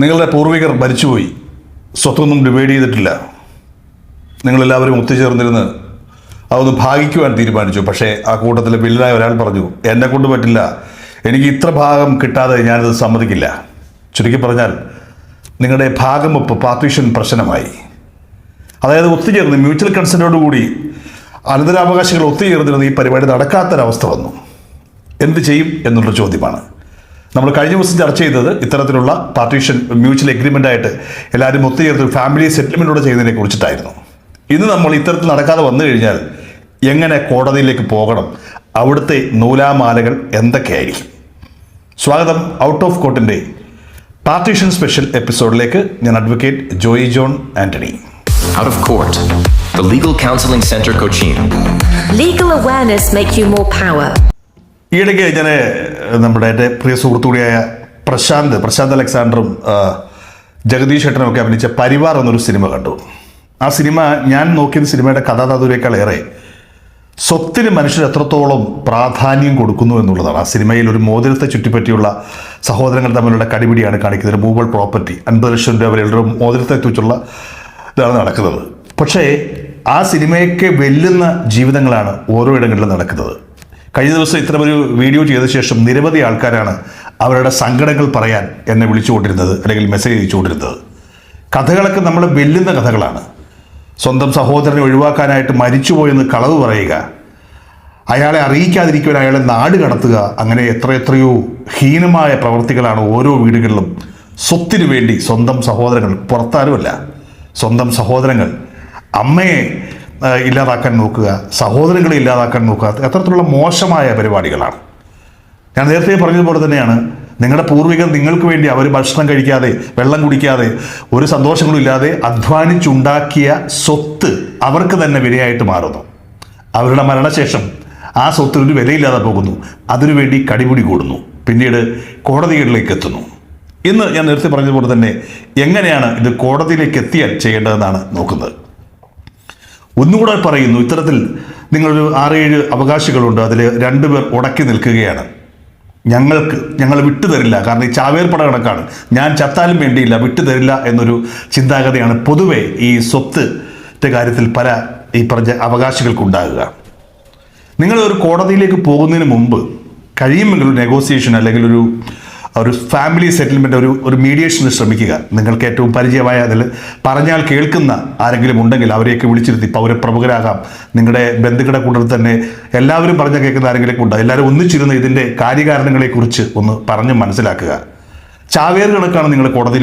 നിങ്ങളുടെ പൂർവികർ മരിച്ചുപോയി. സ്വത്തൊന്നും ഡിവൈഡ് ചെയ്തിട്ടില്ല. നിങ്ങളെല്ലാവരും ഒത്തുചേർന്നിരുന്ന് അതൊന്ന് ഭാഗിക്കുവാൻ തീരുമാനിച്ചു. പക്ഷേ ആ കൂട്ടത്തിൽ വില്ലനായ ഒരാൾ പറഞ്ഞു എന്നെ കൊണ്ട് പറ്റില്ല. എനിക്ക് ഇത്ര ഭാഗം കിട്ടാതെ ഞാനത് സമ്മതിക്കില്ല. ചുരുക്കി പറഞ്ഞാൽ നിങ്ങളുടെ ഭാഗം ഒപ്പ് പാർട്ടീഷൻ പ്രശ്നമായി. അതായത് ഒത്തുചേർന്ന് മ്യൂച്വൽ കൂടി അനന്തരാവകാശികൾ ഒത്തുചേർന്നിരുന്ന ഈ പരിപാടി നടക്കാത്തൊരവസ്ഥ വന്നു. എന്ത് ചെയ്യും എന്നുള്ള ചോദ്യമാണ്. നമ്മൾ കഴിഞ്ഞ ദിവസം ചർച്ച ചെയ്തത് ഇത്തരത്തിലുള്ള പാർട്ടീഷൻ മ്യൂച്വൽ എഗ്രിമെന്റ് ആയിട്ട് എല്ലാവരും ഒത്തുചേർത്ത് ഫാമിലി സെറ്റിൽമെന്റോടെ ചെയ്തതിനെ കുറിച്ചിട്ടായിരുന്നു ഇന്ന് നമ്മൾ ഇത്തരത്തിൽ നടക്കാതെ വന്നു കഴിഞ്ഞാൽ എങ്ങനെ കോടതിയിലേക്ക് പോകണം അവിടുത്തെ നൂലാമാലകൾ എന്തൊക്കെയായിരിക്കും സ്വാഗതം ഔട്ട് ഓഫ് കോർട്ടിന്റെ പാർട്ടീഷൻ സ്പെഷ്യൽ എപ്പിസോഡിലേക്ക് ഞാൻ advocate Joy John Antony Out of Court, the Legal Counseling Center Cochin. Legal awareness make you more power. ഈയിടയ്ക്ക് ഞാൻ നമ്മുടെ എന്റെ പ്രിയ സുഹൃത്തുകൂടിയായ പ്രശാന്ത് പ്രശാന്ത് അലക്സാണ്ടറും ജഗദീഷ് ഏട്ടനും ഒക്കെ അഭിനയിച്ച പരിവാർ എന്നൊരു സിനിമ കണ്ടു. ആ സിനിമ ഞാൻ നോക്കിയ സിനിമയുടെ കഥാതാതുരേക്കാൾ ഏറെ സ്വത്തിന് മനുഷ്യർ എത്രത്തോളം പ്രാധാന്യം കൊടുക്കുന്നു എന്നുള്ളതാണ്. ആ സിനിമയിൽ ഒരു മോതിരത്തെ ചുറ്റിപ്പറ്റിയുള്ള സഹോദരങ്ങൾ തമ്മിലുള്ള കടിപിടിയാണ് കാണിക്കുന്നത്. മൂവൽ പ്രോപ്പർട്ടി അൻപത് ലക്ഷം രൂപ വരെയുള്ള മോതിരത്തെ വെച്ചുള്ള ഇതാണ് നടക്കുന്നത്. പക്ഷേ ആ സിനിമയൊക്കെ വെല്ലുന്ന ജീവിതങ്ങളാണ് ഓരോ ഇടങ്ങളിലും നടക്കുന്നത്. കഴിഞ്ഞ ദിവസം ഇത്തരമൊരു വീഡിയോ ചെയ്ത ശേഷം നിരവധി ആൾക്കാരാണ് അവരുടെ സങ്കടങ്ങൾ പറയാൻ എന്നെ വിളിച്ചുകൊണ്ടിരുന്നത് അല്ലെങ്കിൽ മെസ്സേജ് അയച്ചുകൊണ്ടിരുന്നത്. കഥകളൊക്കെ നമ്മൾ വെല്ലുന്ന കഥകളാണ്. സ്വന്തം സഹോദരനെ ഒഴിവാക്കാനായിട്ട് മരിച്ചുപോയെന്ന് കളവ് പറയുക അയാളെ അറിയിക്കാതിരിക്കുവാൻ അയാളെ നാട് കടത്തുക അങ്ങനെ എത്ര എത്രയോ ഹീനമായ പ്രവർത്തികളാണ് ഓരോ വീടുകളിലും സ്വത്തിനു വേണ്ടി സ്വന്തം സഹോദരങ്ങൾ പുറത്താരുമല്ല സ്വന്തം സഹോദരങ്ങൾ അമ്മയെ ഇല്ലാതാക്കാൻ നോക്കുക. സഹോദരങ്ങളെ ഇല്ലാതാക്കാൻ നോക്കുക. എത്രത്തോളം മോശമായ പരിപാടികളാണ്. ഞാൻ നേരത്തെ പറഞ്ഞതുപോലെ തന്നെയാണ്. നിങ്ങളുടെ പൂർവികർ നിങ്ങൾക്ക് വേണ്ടി അവർ ഭക്ഷണം കഴിക്കാതെ വെള്ളം കുടിക്കാതെ ഒരു സന്തോഷങ്ങളും ഇല്ലാതെ അധ്വാനിച്ചുണ്ടാക്കിയ സ്വത്ത് അവർക്ക് തന്നെ വിലയായിട്ട് മാറുന്നു. അവരുടെ മരണശേഷം ആ സ്വത്തിനൊരു വിലയില്ലാതെ പോകുന്നു. അതിനുവേണ്ടി കടിപിടി കൂടുന്നു. പിന്നീട് കോടതികളിലേക്ക് എത്തുന്നു. ഇന്ന് ഞാൻ നേരത്തെ പറഞ്ഞതുപോലെ തന്നെ എങ്ങനെയാണ് ഇത് കോടതിയിലേക്ക് എത്തിയാൽ ചെയ്യേണ്ടതെന്നാണ് നോക്കുന്നത്. ഒന്നുകൂടെ പറയുന്നു ഇത്തരത്തിൽ നിങ്ങളൊരു ആറേഴ് അവകാശികളുണ്ട് അതിൽ രണ്ടുപേർ ഉടക്കി നിൽക്കുകയാണ്. ഞങ്ങൾക്ക് ഞങ്ങൾ വിട്ടുതരില്ല കാരണം ഈ ചാവേർപ്പട കണക്കാണ്. ഞാൻ ചത്താലും വേണ്ടിയില്ല വിട്ടുതരില്ല എന്നൊരു ചിന്താഗതിയാണ് പൊതുവെ ഈ സ്വത്ത് കാര്യത്തിൽ പല ഈ പറഞ്ഞ അവകാശികൾക്കുണ്ടാകുക. നിങ്ങൾ ഒരു കോടതിയിലേക്ക് പോകുന്നതിന് മുമ്പ് കഴിയുമെങ്കിൽ ഒരു നെഗോസിയേഷൻ അല്ലെങ്കിൽ ഒരു ഒരു ഫാമിലി സെറ്റിൽമെന്റ് ഒരു ഒരു മീഡിയേഷന് ശ്രമിക്കുക. നിങ്ങൾക്ക് ഏറ്റവും പരിചയമായ അതിൽ പറഞ്ഞാൽ കേൾക്കുന്ന ആരെങ്കിലും ഉണ്ടെങ്കിൽ അവരെയൊക്കെ വിളിച്ചിരുത്തി പൗരപ്രമുഖരാകാം. നിങ്ങളുടെ ബന്ധുക്കളുടെ കൂട്ടത്തിൽ തന്നെ എല്ലാവരും പറഞ്ഞ കേൾക്കുന്ന ആരെങ്കിലും ഉണ്ട്? എല്ലാവരും ഒന്നിച്ചിരുന്ന് ഇതിന്റെ കാര്യകാരണങ്ങളെക്കുറിച്ച് ഒന്ന് പറഞ്ഞ് മനസ്സിലാക്കുക. ചാവേർ കണക്കാണ് നിങ്ങൾ കോടതിയിലേക്ക്